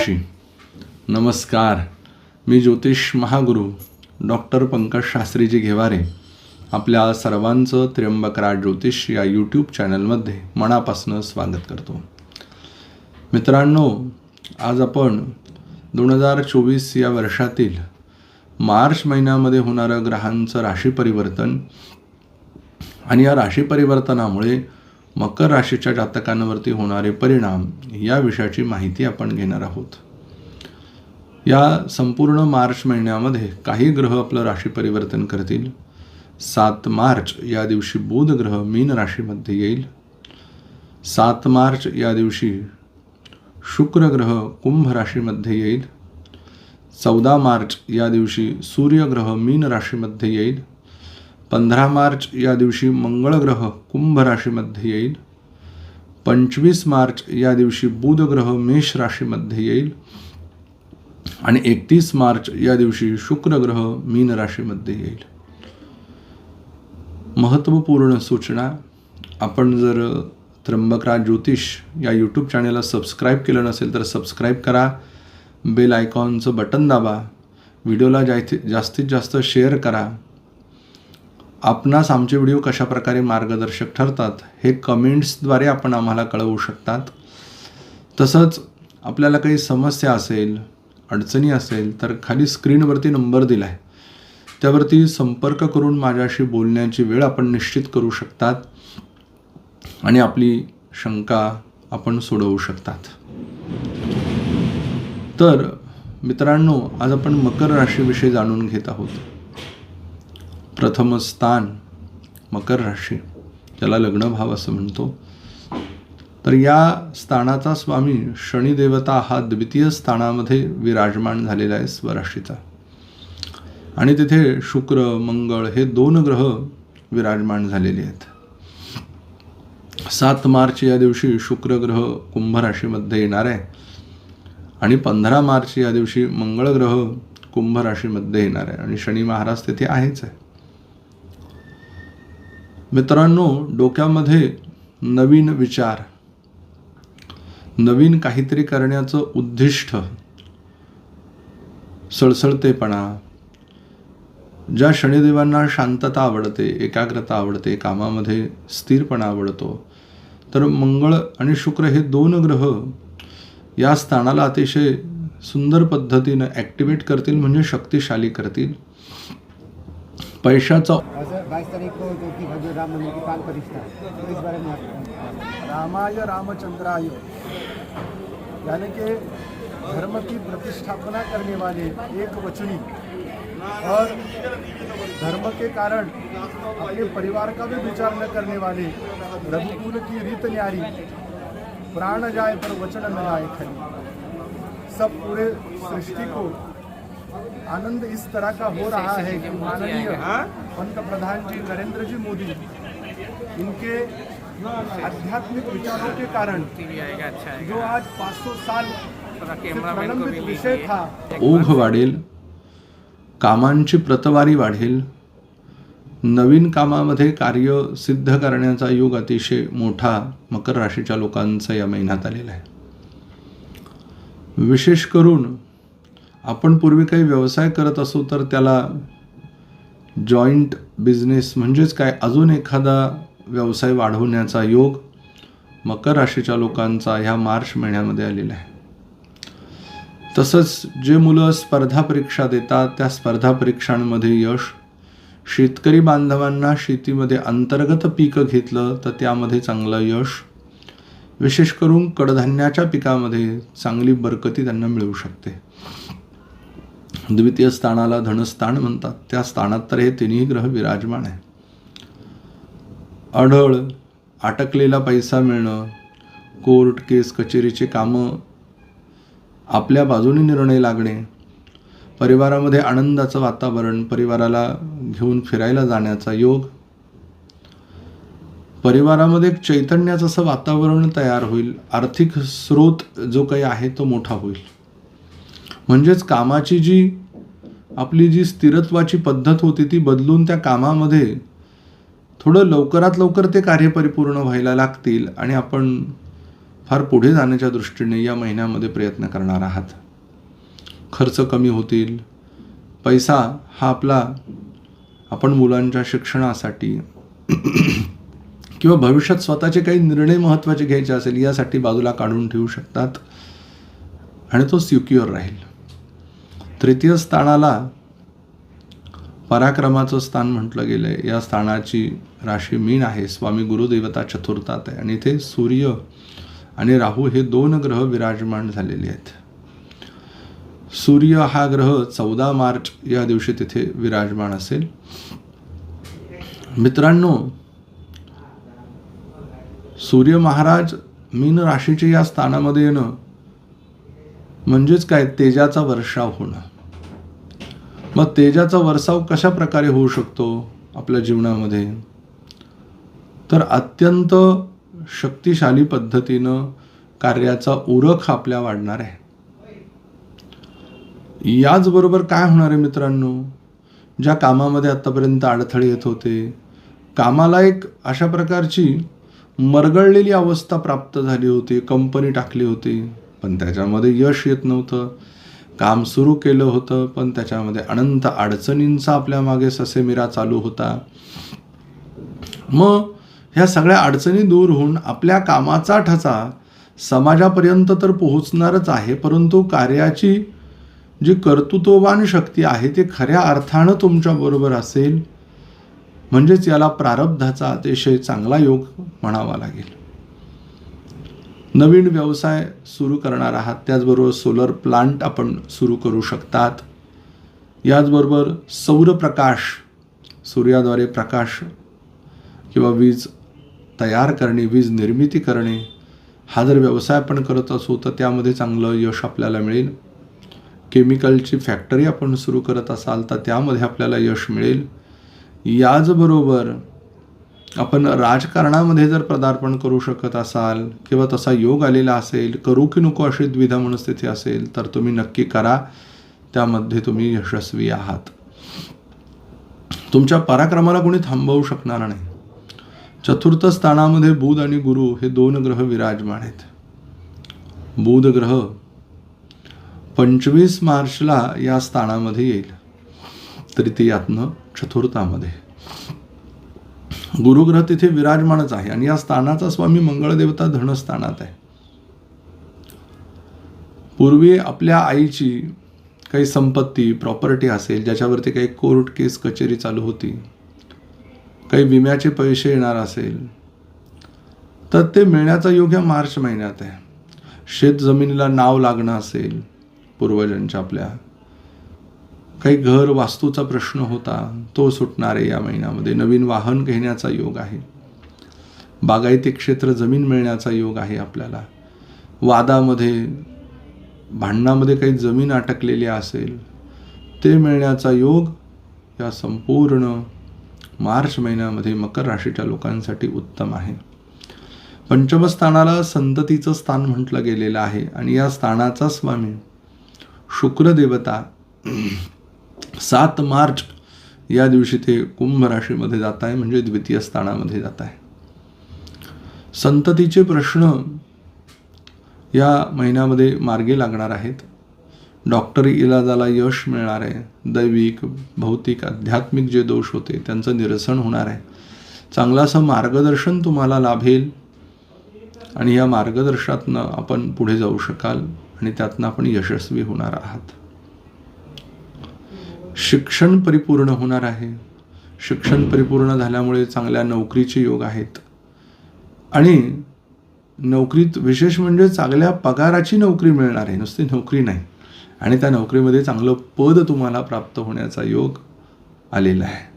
ऋषी नमस्कार. मी ज्योतिष महागुरु डॉक्टर पंकज शास्त्रीजी घेवारे आपल्या सर्वांचं त्र्यंबकराज ज्योतिष या यूट्यूब चॅनलमध्ये मनापासून स्वागत करतो. मित्रांनो आज आपण दोन हजार चोवीस या वर्षातील मार्च महिन्यामध्ये होणारं ग्रहांचं राशी परिवर्तन आणि या राशी परिवर्तनामुळे मकर राशीच्या जातकांवरती होणारे परिणाम या विषयाची माहिती आपण घेणार आहोत. या संपूर्ण मार्च महिन्यामध्ये काही ग्रह आपलं राशी परिवर्तन करतील. सात मार्च या दिवशी बुध ग्रह मीन राशीमध्ये येईल. सात मार्च या दिवशी शुक्र ग्रह कुंभ राशीमध्ये येईल. चौदा मार्च या दिवशी सूर्यग्रह मीन राशीमध्ये येईल. पंधरा मार्च या दिवशी मंगळ ग्रह कुंभ राशीमध्ये येईल. पंचवीस मार्च या दिवशी बुधग्रह मेष राशीमध्ये येईल. आणि एकतीस मार्च या दिवशी शुक्र ग्रह मीन राशीमध्ये येईल. महत्त्वपूर्ण सूचना आपण जर त्र्यंबकराज ज्योतिष या यूट्यूब चॅनेलला सबस्क्राईब केलं नसेल तर सबस्क्राईब करा. बेल आयकॉनचं बटन दाबा. व्हिडिओला जास्तीत जास्तीत जास्त शेअर करा. आपणास आमचे व्हिडिओ कशाप्रकारे मार्गदर्शक ठरतात हे कमेंट्सद्वारे आपण आम्हाला कळवू शकतात. तसंच आपल्याला काही समस्या असेल अडचणी असेल तर खाली स्क्रीनवरती नंबर दिला आहे त्यावरती संपर्क करून माझ्याशी बोलण्याची वेळ आपण निश्चित करू शकतात आणि आपली शंका आपण सोडवू शकतात. तर मित्रांनो आज आपण मकर राशीविषयी जाणून घेत आहोत. प्रथम स्थान मकर राशी ज्याला लग्नभाव असं म्हणतो. तर या स्थानाचा स्वामी शनिदेवता हा द्वितीय स्थानामध्ये विराजमान झालेला आहे स्वराशीचा. आणि तिथे शुक्र मंगळ हे दोन ग्रह विराजमान झालेले आहेत. सात मार्च या दिवशी शुक्र ग्रह कुंभ राशीमध्ये येणार आहे. आणि पंधरा मार्च या दिवशी मंगळ ग्रह कुंभ राशीमध्ये येणार आहे. आणि शनी महाराज तिथे आहेच आहे. मित्रांनो डोक्यामध्ये नवीन विचार नवीन काहीतरी करण्याचं उद्दिष्ट सळसळतेपणा ज्या शनिदेवांना शांतता आवडते एकाग्रता आवडते कामामध्ये स्थिरपणा आवडतो तर मंगळ आणि शुक्र हे दोन ग्रह या स्थानाला अतिशय सुंदर पद्धतीनं ॲक्टिवेट करतील म्हणजे शक्तिशाली करतील. पैशाचा की इस बारे में रामाय रामचंद्राय। यानी कि धर्म की प्रतिष्ठापना करने वाले एक वचनी। और धर्म के कारण अपने परिवार का भी विचार न करने वाले रघुकुल की रीत न्यारी प्राण जाए पर वचन न आए खरी। सब पूरे सृष्टि को आनंद इस तरह का हो रहा है कि माननीय पंत प्रधान जी नरेंद्र जी मोदी इनके आध्यात्मिक विचारों के कारण जो आज 500 साल विषय था। ओघ वाढेल कामांची प्रतवारी वाढेल नवीन कामामध्ये कार्य सिद्ध करण्याचा योग अतिशय मोठा मकर राशीच्या लोकांचा या महिन्यात आलेला आहे. विशेष करून आपण पूर्वी काही व्यवसाय करत असू तर त्याला जॉईंट बिझनेस म्हणजेच काय? अजून एखादा व्यवसाय वाढवण्याचा योग मकर राशीच्या लोकांचा ह्या मार्च महिन्यामध्ये आलेला आहे. तसंच जे मुलं स्पर्धा परीक्षा देतात त्या स्पर्धा परीक्षांमध्ये यश शेतकरी बांधवांना शेतीमध्ये अंतर्गत पिकं घेतलं तर त्यामध्ये चांगलं यश विशेष करून कडधान्याच्या पिकामध्ये चांगली बरकती त्यांना मिळू शकते. द्वितीय स्थानाला धनस्थान म्हणतात. त्या स्थानात तर हे तिन्ही ग्रह विराजमान आहे अढळ अटकलेला पैसा मिळणं कोर्ट केस कचेरीचे कामं आपल्या बाजूने निर्णय लागणे परिवारामध्ये आनंदाचं वातावरण परिवाराला घेऊन फिरायला जाण्याचा योग परिवारामध्ये एक चैतन्याचं असं वातावरण तयार होईल आर्थिक स्रोत जो काही आहे तो मोठा होईल. म्हणजेच कामाची जी आपली जी स्थिरत्वाची पद्धत होती ती बदलून त्या कामामध्ये थोडं लवकरात लवकर ते कार्य परिपूर्ण व्हायला लागतील आणि आपण फार पुढे जाण्याच्या दृष्टीने या महिन्यामध्ये प्रयत्न करणार आहात. खर्च कमी होतील. पैसा हा आपला आपण मुलांच्या शिक्षणासाठी किंवा भविष्यात स्वतःचे काही निर्णय महत्त्वाचे घ्यायचे असेल यासाठी बाजूला काढून ठेवू शकतात आणि तो सिक्युअर राहील. तृतीय स्थानाला पराक्रमाचं स्थान म्हटलं गेलं आहे या स्थानाची राशी मीन आहे. स्वामी गुरुदेवता चतुर्थात आहे. आणि इथे सूर्य आणि राहू हे दोन ग्रह विराजमान झालेले आहेत. सूर्य हा ग्रह चौदा मार्च या दिवशी तिथे विराजमान असेल. मित्रांनो सूर्य महाराज मीन राशीच्या या स्थानामध्ये येणं म्हणजेच काय? तेजाचा वर्षाव होणं. मग तेजाचा वरसाव कशा प्रकारे होऊ शकतो आपल्या जीवनामध्ये? तर अत्यंत शक्तिशाली पद्धतीनं कार्याचा उरख आपल्या वाढणार आहे. याचबरोबर काय होणार आहे मित्रांनो? ज्या कामामध्ये आत्तापर्यंत अडथळे येत होते कामाला एक अशा प्रकारची मरगळलेली अवस्था प्राप्त झाली होती कंपनी टाकली होती पण त्याच्यामध्ये यश येत नव्हतं. काम सुरू केलं होतं पण त्याच्यामध्ये अनंत अडचणींचा आपल्या मागे ससेमिरा चालू होता. मग ह्या सगळ्या अडचणी दूर होऊन आपल्या कामाचा ठसा समाजापर्यंत तर पोहोचणारच आहे परंतु कार्याची जी कर्तृत्ववान शक्ती आहे ती खऱ्या अर्थानं तुमच्याबरोबर असेल. म्हणजेच याला प्रारब्धाचा अतिशय चांगला योग म्हणावा लागेल. नवीन व्यवसाय सुरू करणार आहात. त्याचबरोबर सोलर प्लांट आपण सुरू करू शकतात. याचबरोबर सौरप्रकाश सूर्याद्वारे प्रकाश किंवा वीज तयार करणे वीज निर्मिती करणे हा जर व्यवसाय आपण करत असू तर त्यामध्ये चांगलं यश आपल्याला मिळेल. केमिकलची फॅक्टरी आपण सुरू करत असाल तर त्यामध्ये आपल्याला यश मिळेल. याचबरोबर आपण राजकारणामध्ये जर पदार्पण करू शकत असाल किंवा तसा योग आलेला असेल करू की नको अशी द्विधा मनस्थिती असेल तर तुम्ही नक्की करा. त्यामध्ये तुम्ही यशस्वी आहात. तुमच्या पराक्रमाला कोणी थांबवू शकणार नाही. चतुर्थ स्थानामध्ये बुध आणि गुरु हे दोन ग्रह विराजमान आहेत. बुध ग्रह पंचवीस मार्चला या स्थानामध्ये येईल. तृतीयातनं चतुर्थामध्ये. गुरुग्रह तिथे विराजमानच आहे आणि या स्थानाचा स्वामी मंगळदेवता धनस्थानात आहे. पूर्वी आपल्या आईची काही संपत्ती प्रॉपर्टी असेल ज्याच्यावरती काही कोर्ट केस कचेरी चालू होती काही विम्याचे पैसे येणार असेल तर ते मिळण्याचा योग ह्या मार्च महिन्यात आहे. शेत जमिनीला नाव लागणं असेल पूर्वजांच्या आपल्या काही घर वास्तूचा प्रश्न होता तो सुटणार आहे या महिन्यामध्ये. नवीन वाहन घेण्याचा योग आहे. बागायती क्षेत्र जमीन मिळण्याचा योग आहे आपल्याला. वादामध्ये भांडणामध्ये काही जमीन अटकलेली असेल ते मिळण्याचा योग या संपूर्ण मार्च महिन्यामध्ये मकर राशीच्या लोकांसाठी उत्तम आहे. पंचमस्थानाला संततीचं स्थान म्हटलं गेलेलं आहे आणि या स्थानाचा स्वामी शुक्रदेवता सात मार्च या दिवशी ते कुंभ राशीमध्ये जात आहे म्हणजे द्वितीय स्थानामध्ये जात आहे. संततीचे प्रश्न या महिन्यामध्ये मार्गी लागणार आहेत. डॉक्टरी इलाजाला यश मिळणार आहे. दैविक भौतिक आध्यात्मिक जे दोष होते त्यांचं निरसन होणार आहे. चांगलं असं मार्गदर्शन तुम्हाला लाभेल आणि या मार्गदर्शनातनं आपण पुढे जाऊ शकाल आणि त्यातनं आपण यशस्वी होणार आहात. शिक्षण परिपूर्ण होणार आहे. शिक्षण परिपूर्ण झाल्यामुळे चांगल्या नोकरीचे योग आहेत. आणि नोकरीत विशेष म्हणजे चांगल्या पगाराची नोकरी मिळणार आहे. नुसती नोकरी नाही. आणि त्या नोकरीमध्ये चांगलं पद तुम्हाला प्राप्त होण्याचा योग आलेला आहे.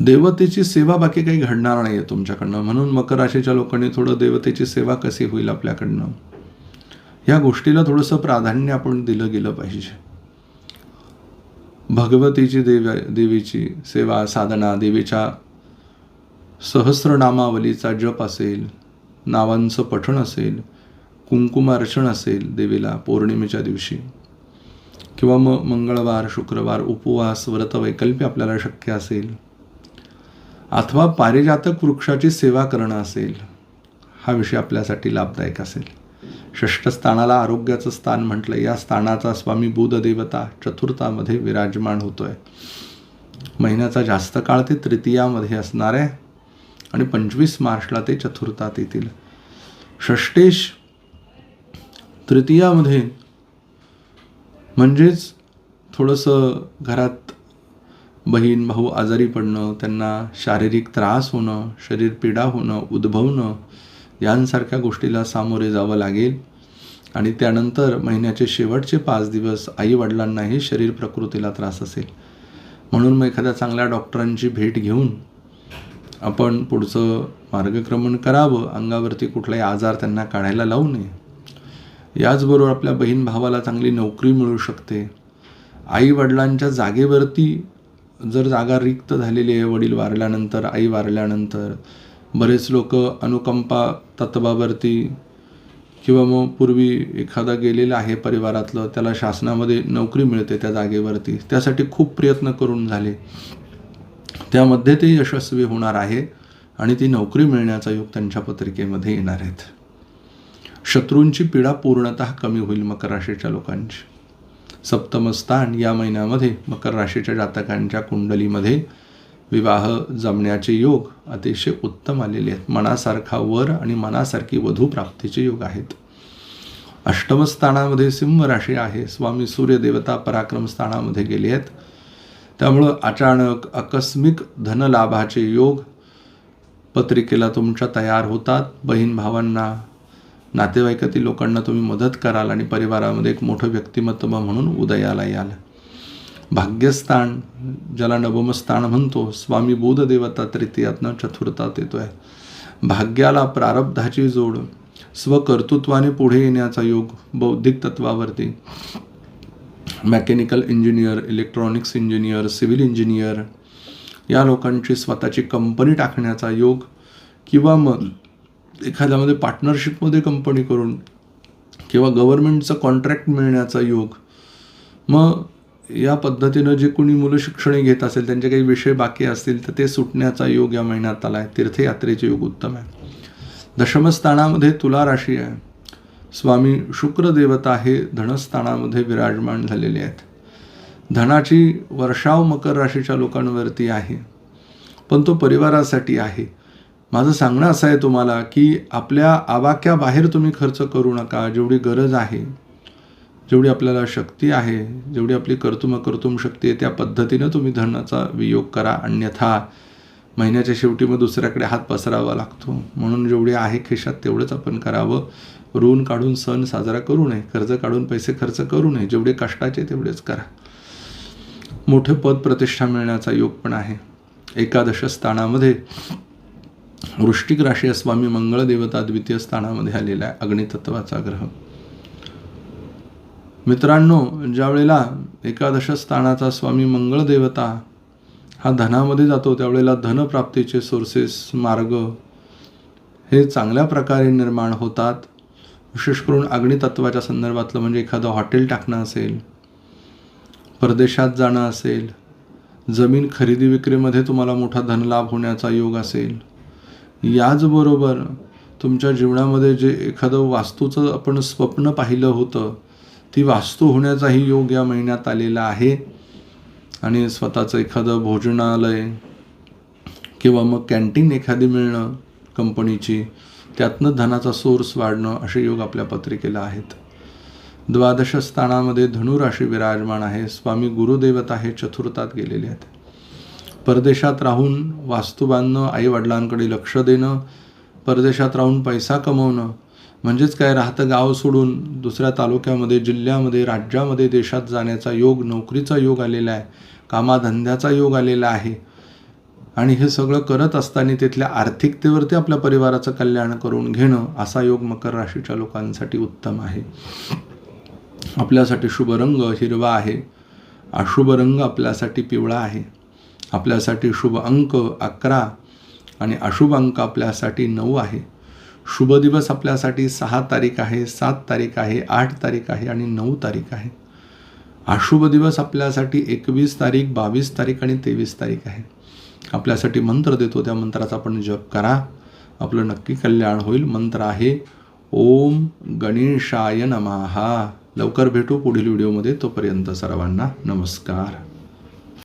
देवतेची सेवा बाकी काही घडणार नाही आहे तुमच्याकडनं. म्हणून मकर राशीच्या लोकांनी थोडं देवतेची सेवा कशी होईल आपल्याकडनं? ह्या गोष्टीला थोडंसं प्राधान्य आपण दिलं गेलं पाहिजे. भगवतीची देव देवीची सेवा साधना देवीच्या सहस्रनामावलीचा जप असेल नावांचं पठण असेल कुंकुमार्चन असेल देवीला पौर्णिमेच्या दिवशी. किंवा मग मंगळवार शुक्रवार उपवास व्रत वैकल्प्य आपल्याला शक्य असेल. अथवा पारिजातक वृक्षाची सेवा करणं असेल हा विषय आपल्यासाठी लाभदायक असेल. षष्ठस्थानाला आरोग्याचं स्थान म्हटलं या स्थानाचा स्वामी बुध देवता चतुर्थामध्ये विराजमान होतोय. महिन्याचा जास्त काळ ते तृतीयामध्ये असणार आहे आणि पंचवीस मार्चला ते चतुर्थात येतील. षष्टेश तृतीयामध्ये म्हणजेच थोडंसं घरात बहीण भाऊ आजारी पडणं त्यांना शारीरिक त्रास होणं शरीर पीडा होणं उद्भवणं यांसारख्या गोष्टीला सामोरे जावं लागेल. आणि त्यानंतर महिन्याचे शेवटचे पाच दिवस आई वडिलांनाही शरीर प्रकृतीला त्रास असेल. म्हणून मग एखाद्या चांगल्या डॉक्टरांची भेट घेऊन आपण पुढचं मार्गक्रमण करावं अंगावरती कुठलाही आजार त्यांना काढायला लावू नये. याचबरोबर आपल्या बहीण भावाला चांगली नोकरी मिळू शकते. आई वडिलांच्या जागेवरती जर जागा रिक्त झालेली आहे वडील वारल्यानंतर आई वारल्यानंतर बरेच लोक अनुकंपा तत्वावरती किंवा मग पूर्वी एखादा गेलेला आहे परिवारातलं त्याला शासनामध्ये नोकरी मिळते त्या जागेवरती त्यासाठी खूप प्रयत्न करून झाले. त्यामध्ये ते यशस्वी होणार आहे आणि ती नोकरी मिळण्याचा योग त्यांच्या पत्रिकेमध्ये येणार आहेत. शत्रूंची पीडा पूर्णतः कमी होईल मकर राशीच्या लोकांची. सप्तम स्थान या महिन्यामध्ये मकर राशीच्या जातकांच्या कुंडलीमध्ये विवाह जमण्याचे योग अतिशय उत्तम आलेले आहेत. मनासारखा वर आणि मनासारखी वधू प्राप्तीचे योग आहेत. अष्टम स्थानामध्ये सिंह राशी आहे. स्वामी सूर्यदेवता पराक्रम स्थानामध्ये गेले आहेत. त्यामुळं अचानक आकस्मिक धनलाभाचे योग पत्रिकेला तुमच्या तयार होतात. बहीण भावांना नातेवाईकातील लोकांना तुम्ही मदत कराल आणि परिवारामध्ये एक मोठं व्यक्तिमत्व म्हणून उदयाला याल. भाग्यस्थान ज्याला नवमस्थान म्हणतो स्वामी बोधदेवता तृतीयातनं चतुर्थात येतो आहे भाग्याला प्रारब्धाची जोड स्वकर्तृत्वाने पुढे येण्याचा योग बौद्धिक तत्वावरती. Mechanical engineer electronics engineer civil engineer या लोकांची स्वतःची कंपनी टाकण्याचा योग किंवा मग एखाद्यामध्ये पार्टनरशिपमध्ये कंपनी करून किंवा गव्हर्मेंटचं कॉन्ट्रॅक्ट मिळण्याचा योग मग या पद्धतीनं जे कोणी मुलं शिक्षण घेत असेल त्यांचे काही विषय बाकी असतील तर ते सुटण्याचा योग या महिन्यात आला आहे. तीर्थयात्रेचे योग उत्तम आहे. दशमस्थानामध्ये तुला राशी आहे. स्वामी शुक्रदेवता हे धनस्थानामध्ये विराजमान झालेले आहेत. धनाची वर्षाव मकर राशीच्या लोकांवरती आहे. पण तो परिवारासाठी आहे. माझं सांगणं असं आहे तुम्हाला की आपल्या आवाक्याबाहेर तुम्ही खर्च करू नका. जेवढी गरज आहे जेवढी आपल्याला शक्ती आहे जेवढी आपली कर्तुम अकर्तुम शक्ती आहे त्या पद्धतीनं तुम्ही धनाचा वियोग करा. अन्यथा महिन्याच्या शेवटी मग दुसऱ्याकडे हात पसरावा लागतो. म्हणून जेवढे आहे खिशात तेवढंच आपण करावं. ऋण काढून सण साजरा करू नये. कर्ज काढून पैसे खर्च करू नये. जेवढे कष्टाचे तेवढेच करा. मोठे पद प्रतिष्ठा मिळण्याचा योग पण आहे. एकादश स्थानामध्ये वृष्टिक राशी स्वामी मंगळ देवता द्वितीय स्थानामध्ये आलेला आहे. अग्नितत्वाचा ग्रह. मित्रांनो ज्या वेळेला एकादश स्थानाचा स्वामी मंगळदेवता हा धनामध्ये जातो त्यावेळेला धनप्राप्तीचे सोर्सेस मार्ग हे चांगल्या प्रकारे निर्माण होतात. विशेष करून अग्नितत्वाच्या संदर्भातलं म्हणजे एखादं हॉटेल टाकणं असेल परदेशात जाणं असेल जमीन खरेदी विक्रीमध्ये तुम्हाला मोठा धनलाभ होण्याचा योग असेल. याचबरोबर तुमच्या जीवनामध्ये जे एखादं वास्तूचं आपण स्वप्न पाहिलं होतं ती वास्तू होण्याचाही योग या महिन्यात आलेला आहे. आणि स्वतःचं एखादं भोजनालय किंवा मग कॅन्टीन एखादी मिळणं कंपनीची त्यातनं धनाचा सोर्स वाढणं असे योग आपल्या पत्रिकेला आहेत. द्वादश स्थानामध्ये धनुराशी विराजमान आहे. स्वामी गुरुदेवता हे चतुर्थात गेलेले आहेत. परदेशात राहून वास्तू बांधणं आईवडिलांकडे लक्ष देणं परदेशात राहून पैसा कमवणं म्हणजेच काय राहतं गाव सोडून दुसऱ्या तालुक्यामध्ये जिल्ह्यामध्ये राज्यामध्ये देशात जाण्याचा योग नोकरीचा योग आलेला आहे कामाधंद्याचा योग आलेला आहे. आणि हे सगळं करत असताना तिथल्या आर्थिकतेवरती आपल्या परिवाराचं कल्याण करून घेणं असा योग मकर राशीच्या लोकांसाठी उत्तम आहे. आपल्यासाठी शुभ रंग हिरवा आहे. अशुभ रंग आपल्यासाठी पिवळा आहे. आपल्यासाठी शुभ अंक अकरा आणि अशुभ अंक आपल्यासाठी नऊ आहे. शुभ दिवस आपल्यासाठी. सहा तारीख आहे सात तारीख आहे आठ तारीख आहे आणि नऊ तारीख आहे. अशुभ दिवस आपल्यासाठी एकवीस तारीख बावीस तारीख आणि तेवीस तारीख आहे. आपल्यासाठी मंत्र देतो. त्या मंत्राचा आपण जप करा. आपलं नक्की कल्याण होईल. मंत्र आहे ओम गणेशाय नमहा लवकर भेटू पुढील व्हिडिओमध्ये. तोपर्यंत सर्वांना नमस्कार.